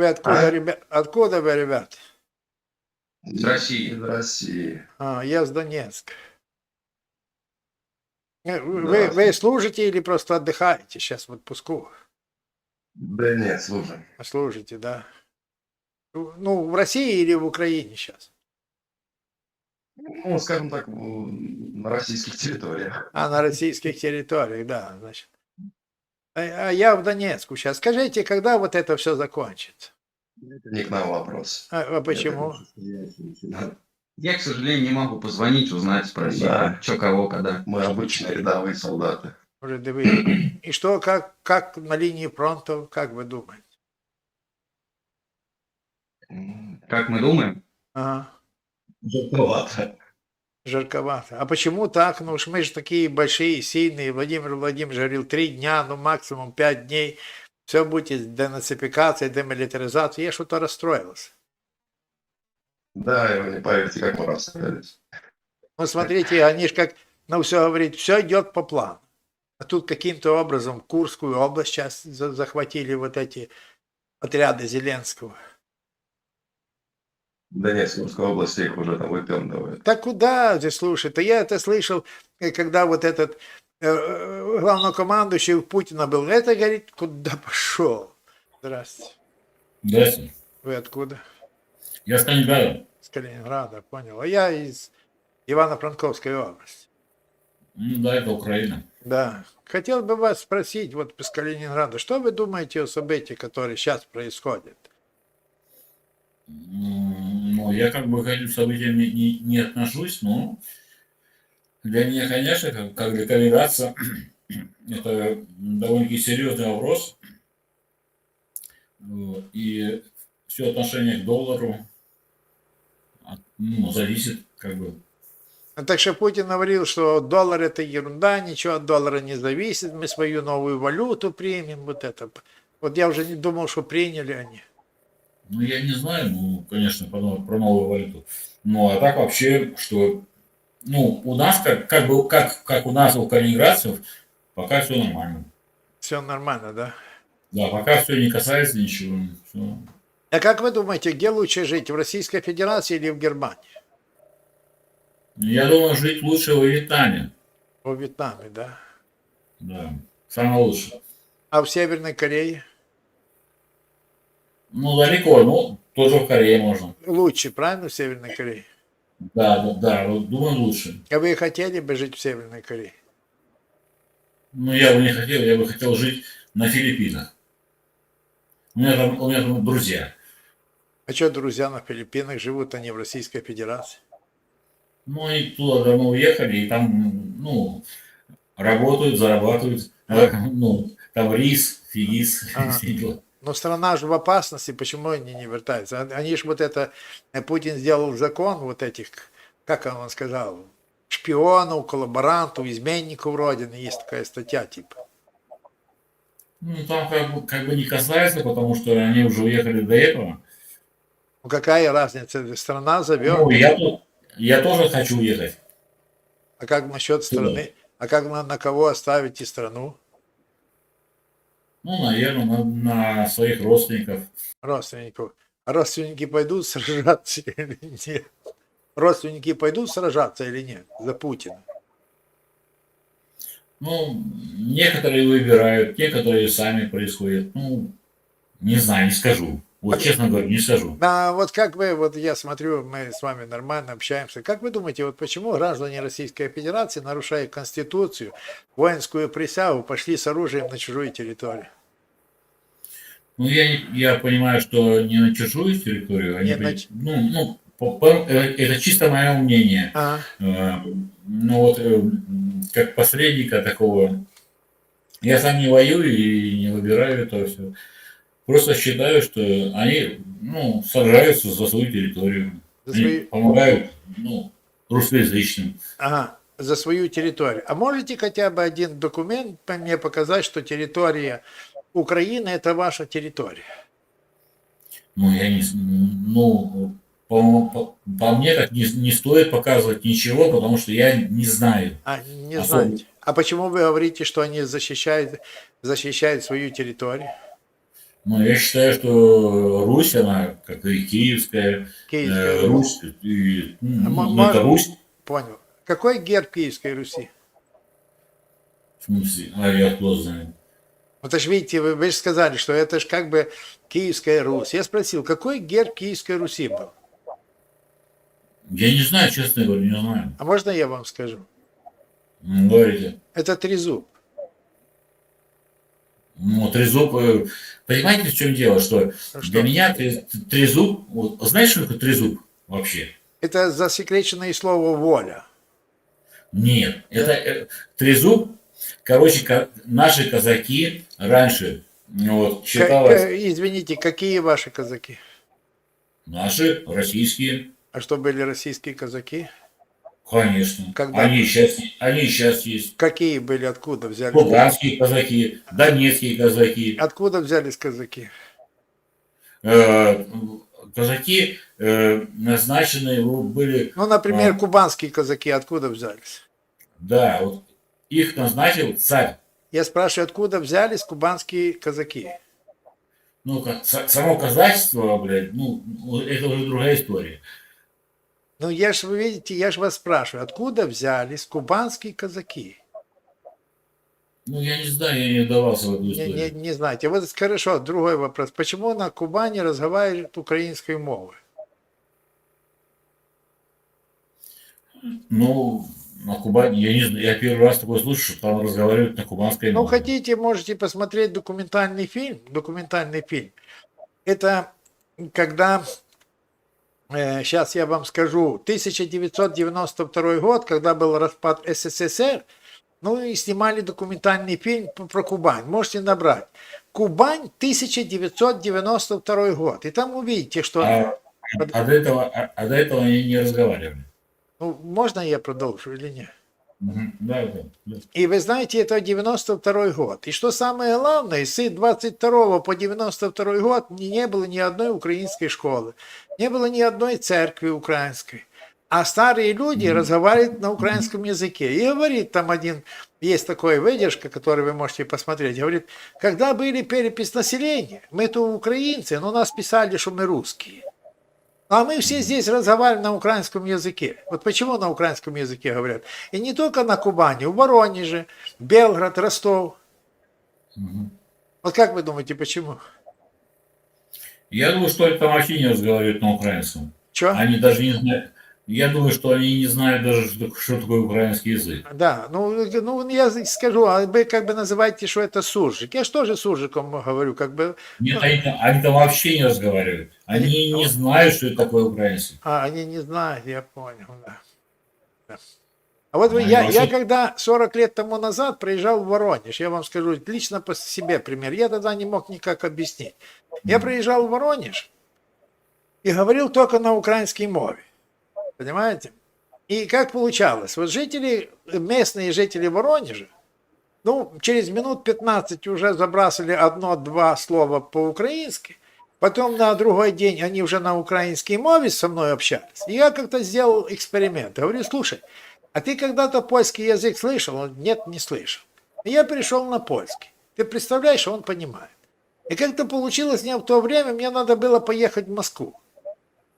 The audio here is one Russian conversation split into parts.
Вы откуда, А? ребят? Откуда вы, ребят? Из России. Из России. А, я с Донецка. Э, Вы, Здравствуйте. вы служите или просто отдыхаете сейчас в отпуску? Да нет, слушай. Служите, да. Ну, в России или в Украине сейчас? Ну, скажем так, на российских территориях. А, на российских территориях, да, значит. А, а я в Донецку сейчас. Скажите, когда вот это все закончится? Не к нам вопрос. А, а почему? Я, к сожалению, не могу позвонить, узнать, спросить, Да. что, кого, когда. Мы обычные рядовые солдаты. Дивы- И что, как, как на линии фронта, как вы думаете? Как мы думаем? Ага. Жарковато. Жарковато. А почему так? Ну уж мы же такие большие, сильные. Владимир Владимирович говорил, три дня, ну максимум пять дней. Все будет денацификация, демилитаризация. Я что-то расстроился. Да, и вы не поверите, как мы расстроились. Ну смотрите, они же как, ну все говорит, все идет по плану. А тут каким-то образом Курскую область сейчас за- захватили вот эти отряды Зеленского. Да нет, Сурской области их уже там выпендывают. Да куда здесь слушай? Да я это слышал, э, когда вот этот э, э, главнокомандующий у Путина был. Это, говорит, куда пошел? Здравствуйте. Здравствуйте. Вы откуда? Я с Калининграда. С Калининграда, понял. А я из Ивано-Франковской области. Ну да, это Украина. Да. Хотел бы вас спросить, вот из Калининграда, что вы думаете о событиях, которые сейчас происходят? Ну, я как бы к этим событиям не, не- не отношусь, но для меня, конечно, как, как для калининградца, это довольно-таки серьезный вопрос. И все отношение к доллару ну, зависит как бы Ну, Так что Путин говорил, что доллар это ерунда, ничего от доллара не зависит, мы свою новую валюту примем, вот это. Вот я уже не думал, что приняли они. Ну, я не знаю, ну, конечно, про, про новую валюту. Ну, а так вообще, что, ну, у нас, как, как бы, как, как у нас, у калининградцев, пока все нормально. Все нормально, да? Да, пока все не касается ничего. всё. А как вы думаете, где лучше жить, в Российской Федерации или в Германии? Я думаю, жить лучше во Вьетнаме. В Вьетнаме, да? Да, самое лучшее. А в Северной Корее? Ну, далеко, ну, тоже в Корее можно. Лучше, правильно, в Северной Корее? Да, да, да, думаю, лучше. А вы хотели бы жить в Северной Корее? Ну, я бы не хотел, я бы хотел жить на Филиппинах. У меня там, у меня там друзья. А что друзья на Филиппинах живут, они в Российской Федерации? Ну, они туда давно уехали, и там, ну, работают, зарабатывают. А. Ну, там рис, фигис, Ага. все дела. Но страна же в опасности, почему они не вертаются? Они же вот это, э, Путин сделал закон вот этих, как он сказал, шпионов, коллаборантов, изменников Родины, есть такая статья типа. Ну, там как бы, как бы не касается, потому что они уже уехали до этого. Ну какая разница, страна зовет, Ну, я, я тоже хочу уехать. а как насчет страны, а как на, на кого оставите страну? Ну, наверное, на, на своих родственников. родственников. Родственники пойдут сражаться или нет? Родственники пойдут сражаться или нет за Путина? Ну, некоторые выбирают, некоторые сами происходят. Ну, не знаю, не скажу. Вот честно говоря, не скажу. А вот как вы, вот я смотрю, мы с вами нормально общаемся. Как вы думаете, вот почему граждане Российской Федерации, нарушая Конституцию, воинскую присягу, пошли с оружием на чужую территорию? Ну, я, я понимаю, что не на чужую территорию, они, Не на ну, ну, по- по- э, это чисто мое мнение. Ага. Э, Ну, вот, э, как посредника такого, я сам не воюю и не выбираю это все. Просто считаю, что они, ну, сражаются за свою территорию. За Они свою- помогают, ну, русскоязычным. Ага, за свою территорию. А можете хотя бы один документ мне показать, что территория Украины это ваша территория? Ну, я не, ну, по, по- по мне так не, не стоит показывать ничего, потому что я не знаю. А, не Особо. знаете. А почему вы говорите, что они защищают, защищают свою территорию? Но я считаю, что Русь, она, как и Киевская, Киевская э, Русь. И, А мо- ну, это Русь, Понял. Какой герб Киевской Руси? в смысле, а я кто знает. Вот ж видите, вы, вы же сказали, что это же как бы Киевская Русь. Я спросил, какой герб Киевской Руси был? Я не знаю, честно говоря, не знаю. А можно я вам скажу? Говорите. Это трезуб. Ну, трезуб, э, понимаете, в чем дело, что Ну для что? меня тре- трезуб, вот, знаешь, что такое трезуб вообще? Это засекреченное слово воля. Нет, это э, трезуб, короче, наши казаки раньше, вот, считалось, извините, какие ваши казаки? наши, российские, А что были российские казаки? Конечно, Когда? они сейчас, они сейчас есть, Какие были, откуда взялись? луганские казаки, донецкие казаки, Откуда взялись казаки? Э, казаки э, назначены были, Ну, например, А. кубанские казаки откуда взялись? да, вот их назначил царь. Я спрашиваю, откуда взялись кубанские казаки? Ну, как само казачество, блядь, ну, это уже другая история. Ну, я же, вы видите, я же вас спрашиваю, откуда взялись кубанские казаки? Ну, я не знаю, я не вдавался в эту Не, историю. не, не знаете. Вот хорошо, другой вопрос. Почему на Кубани разговаривают украинской мовой? Ну, на Кубани, я не знаю, я первый раз такое слышу, что там разговаривают на кубанской Ну, мове. хотите, можете посмотреть документальный фильм. Документальный фильм. Это когда, сейчас я вам скажу, 1992 год, когда был распад СССР, ну и снимали документальный фильм про Кубань. Можете набрать. Кубань 1992 год. И там увидите, что... А, а до этого, а, а до этого они не разговаривали. Ну, можно я продолжу или нет? И вы знаете, это 92 год. И что самое главное, с 22 по 92 год не было ни одной украинской школы, не было ни одной церкви украинской. А старые люди Мгм. разговаривают на украинском языке. И говорит там один, есть такой выдержка, который вы можете посмотреть, говорит, когда были перепись населения, мы-то украинцы, но нас писали, что мы русские. А мы все здесь разговариваем на украинском языке. Вот почему на украинском языке говорят? И не только на Кубани, в Воронеже, Белград, Ростов. Мгм. Вот как вы думаете, почему? Я думаю, что это не разговаривают на украинском. Че? Они даже не знают. Я думаю, что они не знают даже, что, что такое украинский язык. Да, ну, ну я скажу, а вы как бы называете, что это суржик. Я же тоже суржиком говорю, как бы, Нет, они, там- они там вообще не разговаривают. Они не знают, что это такое украинский. а, они не знают, я понял, да. Да. А вот Они я, я когда 40 лет тому назад приезжал в Воронеж, я вам скажу лично по себе пример, я тогда не мог никак объяснить. Я приезжал в Воронеж и говорил только на украинской мове. Понимаете? И как получалось? Вот жители, местные жители Воронежа, ну, через минут 15 уже забрасывали одно-два слова по-украински, потом на другой день они уже на украинской мове со мной общались. И я как-то сделал эксперимент. Говорю, слушай, а ты когда-то польский язык слышал? Он, нет, не слышал. И я перешел на польский. Ты представляешь, он понимает. И как-то получилось мне в то время, мне надо было поехать в Москву.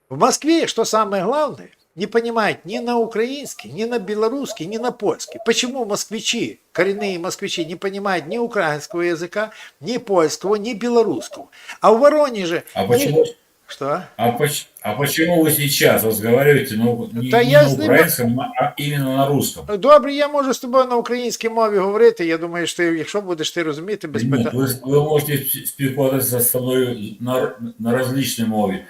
В Москве, что самое главное, не понимает ни на украинский, ни на белорусский, ни на польский. Почему москвичи, коренные москвичи, не понимают ни украинского языка, ни польского, ни белорусского? А в Воронеже... А ни- почему, Что? а, поч- а почему вы сейчас разговариваете ну, не, Да не я на с ним- украинском, а именно на русском? Добре, я можу з тобою на українській мові говорити. Я думаю, що ти, якщо будеш ти розуміти без Нет, питань. ви, ви можете спі- спілкуватися з мною на, на различній мові.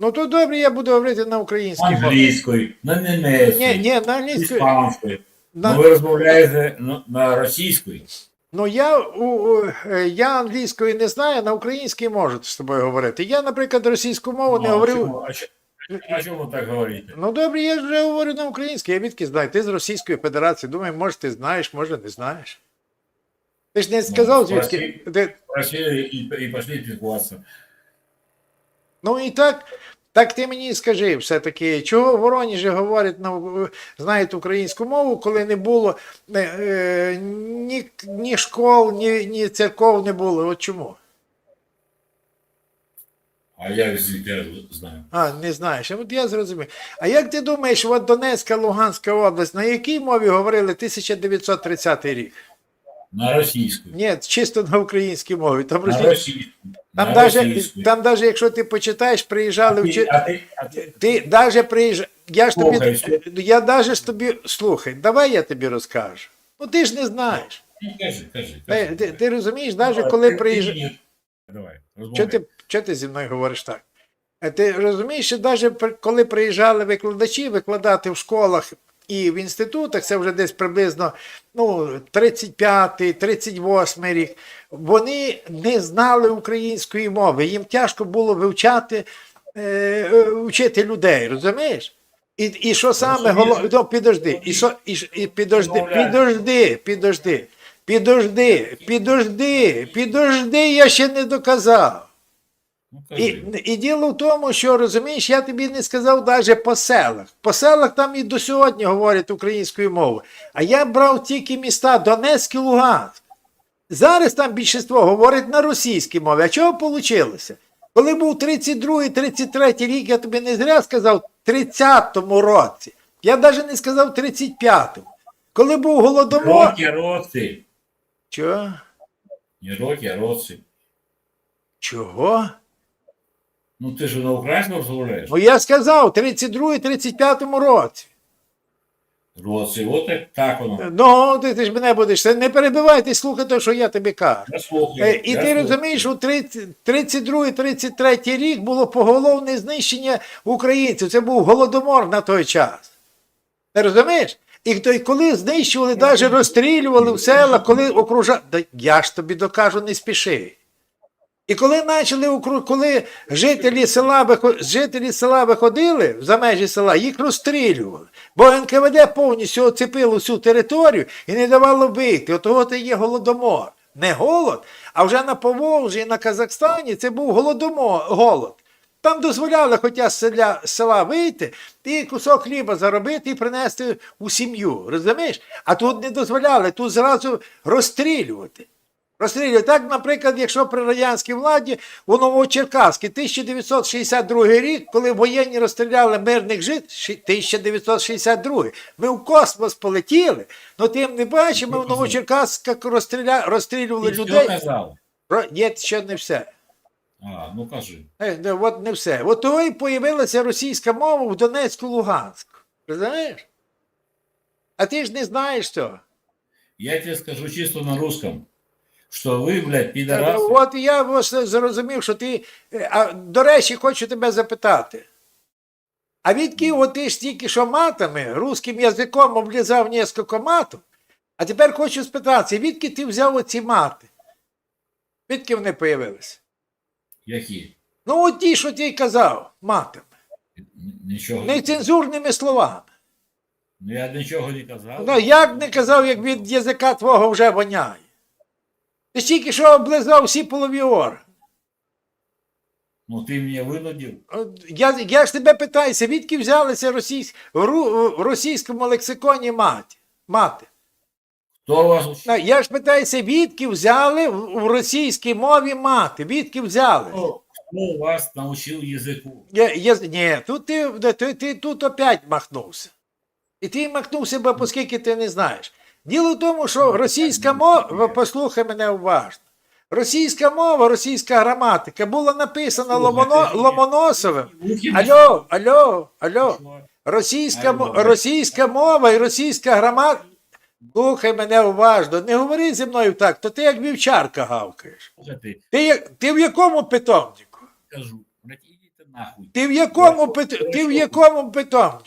Ну то добре, я буду говорити на українській мові. Англійською, на німецькій, Ні, ні, на англійській. іспанською. На, Ну, ви розмовляєте на, на російській. Ну я, у, у, е, я англійської не знаю, на українській можу з тобою говорити. Я, наприклад, російську мову не Ну, а говорю. чому- А, чому- а чому так говорите? Ну добре, я вже говорю на українській, я відки знаю. Ти з Російської Федерації. Думаю, може ти знаєш, може не знаєш. Ти ж не сказав, звідки. Ти, Просили и, и пошли спілкуватися. Ну і так, Так ти мені скажи все-таки, чого в Воронежі говорять, ну, знають українську мову, коли не було е, е, ні, ні школ, ні, ні церков не було. От чому? А я знаю. А, не знаєш. От я зрозумів. А як ти думаєш, от Донецька, Луганська область, на якій мові говорили 1930 рік? На російську. Ні, чисто на українській мові. Там, На росі- російську. там, на даже, російську. там даже, якщо ти почитаєш, приїжджали А ти, а ти, а ти, Ти даже приїжджав. Я ж тобі. Я даже ж тобі. Слухай, давай я тобі розкажу. Ну ти ж не знаєш. ну, кажи, кажи. Ти, кажи. ти, ти розумієш, навіть Давай, коли приїжджаєш. ти Давай, Що ти, що ти зі мною говориш так? Е, Ти розумієш, що навіть коли приїжджали викладачі викладати в школах і в інститутах, це вже десь приблизно ну, 35-й, 38-й рік, вони не знали української мови. Їм тяжко було вивчати, е, е, вчити людей, розумієш? І, і що саме головне, ну, підожди, і що, і, і підожди, підожди, підожди, підожди, підожди, підожди, я ще не доказав. Ну, І, і діло в тому, що розумієш, я тобі не сказав навіть по селах. По селах там і до сьогодні говорять українською мовою. А я брав тільки міста Донецьк і Луганськ. Зараз там більшість говорить на російській мові. А чого вийшло? Коли був 32-33 рік, я тобі не зря сказав в 30-му році. Я навіть не сказав 35-му. Коли був голодомор. Роки, році. Чого? Не роки, а році. Чого? Ну ти ж на українському розмовляєш? Ну я сказав, в 32-35 році. Році, от так, так воно. Ну, ти, ти ж мене будеш. Не перебивай, ти слухай те, що я тобі кажу. Я слухаю. Е, І я ти слухаю. розумієш, у 32-33 рік було поголовне знищення українців. Це був голодомор на той час. Ти розумієш? І коли знищували, навіть розстрілювали в села, коли окружали. Я ж тобі докажу, не спіши. І коли почали коли жителі села, жителі села виходили за межі села, їх розстрілювали. Бо НКВД повністю оцепило всю територію і не давало вийти. От того це є голодомор. Не голод, а вже на Поволжі, і на Казахстані це був голодомор, голод. Там дозволяли хоча з села вийти і кусок хліба заробити і принести у сім'ю. Розумієш? А тут не дозволяли, тут зразу розстрілювати. Розстрілювати. Так, наприклад, якщо при радянській владі у Новочеркаській 1962 рік, коли воєнні розстріляли мирних жителів, 1962, ми в космос полетіли, але тим не бачимо, ми в Новочеркаськах розстріля... розстрілювали Ти людей. казав? Про... Ні, ще не все. А, ну кажи. Не, от не все. От того і появилася російська мова в Донецьку, Луганську. Розумієш? А ти ж не знаєш цього. Я тебе скажу чисто на русском, что вы, блядь, Та, пидорасы. От я ось зрозумів, що ти. е, А, до речі, хочу тебе запитати. А відки ти ж тільки що матами, русським язиком облізав несколько матів, а тепер хочу спитатися, відки ти взяв оці мати? Відки вони появилися? Які? Ну, от ті, що ти казав, матами. Нічого. Нецензурними словами. Ну я нічого не казав. Ну, як не казав, як від язика твого вже воняє. Ти ж що облизав всі полові органи. Ну ти мене винудив. Я, я ж тебе питаюся, відки взялися російсь, ру- в російському лексиконі мати? мати? Хто вас? Я ж питаюся, відки взяли в, в російській мові мати? Відки взяли? Хто, хто вас навчив язику? Я, я, ні, тут ти, ти, ти тут опять махнувся. І ти махнувся, бо оскільки ти не знаєш. Діло в тому, що російська мова, послухай мене уважно. Російська мова, російська граматика була написана Ломоно, Ломоносовим. Вухи Алло, алло, алло. Російська, російська мова і російська граматика. Слухай мене уважно, не говори зі мною так, то ти як вівчарка гавкаєш. Ти, ти в якому питомнику? Ти в якому, ти в якому питомнику?